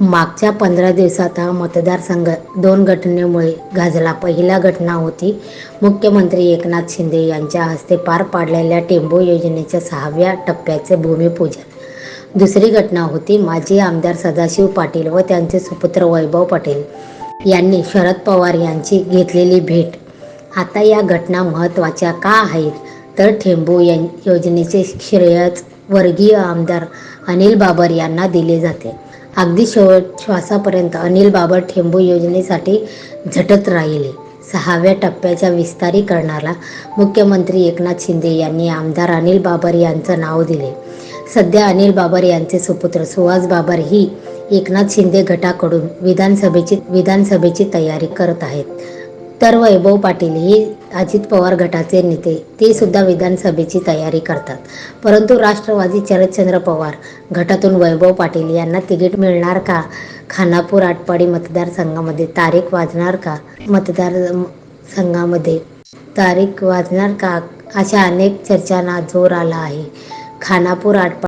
मागच्या पंधरा दिवसात हा मतदारसंघ दोन घटनेमुळे गाजला. पहिला घटना होती मुख्यमंत्री एकनाथ शिंदे यांच्या हस्ते पार पाडलेल्या टेंबो योजनेच्या सहाव्या टप्प्याचे भूमिपूजन. दुसरी घटना होती माजी आमदार सदाशिव पाटील व त्यांचे सुपुत्र वैभव पाटील यांनी शरद पवार यांची घेतलेली भेट. आता या घटना महत्त्वाच्या का आहेत? तर ठेंबू योजनेचे श्रेयच वर्गीय आमदार अनिल बाबर यांना दिले जाते. अगदी शेवट श्वासापर्यंत अनिल बाबर ठेंबू योजनेसाठी झटत राहिले. सहाव्या टप्प्याच्या विस्तारीकरणाला मुख्यमंत्री एकनाथ शिंदे यांनी आमदार अनिल बाबर यांचं नाव दिले. सध्या अनिल बाबर यांचे सुपुत्र सुहास बाबर ही एकनाथ शिंदे गटाकडून विधानसभेची विधानसभेची तयारी करत आहेत. तर वैभव पाटील ही अजित पवार गटाचे नेते ते सुद्धा विधानसभेची तयारी करतात. परंतु राष्ट्रवादी शरदचंद्र पवार गटातून वैभव पाटील यांना तिकीट मिळणार का? खानापूर आटपाडी मतदारसंघामध्ये तारीख वाजणार का? मतदार संघामध्ये तारीख वाजणार का? अशा अनेक चर्चांना जोर आला आहे. खानापूर आटपाडी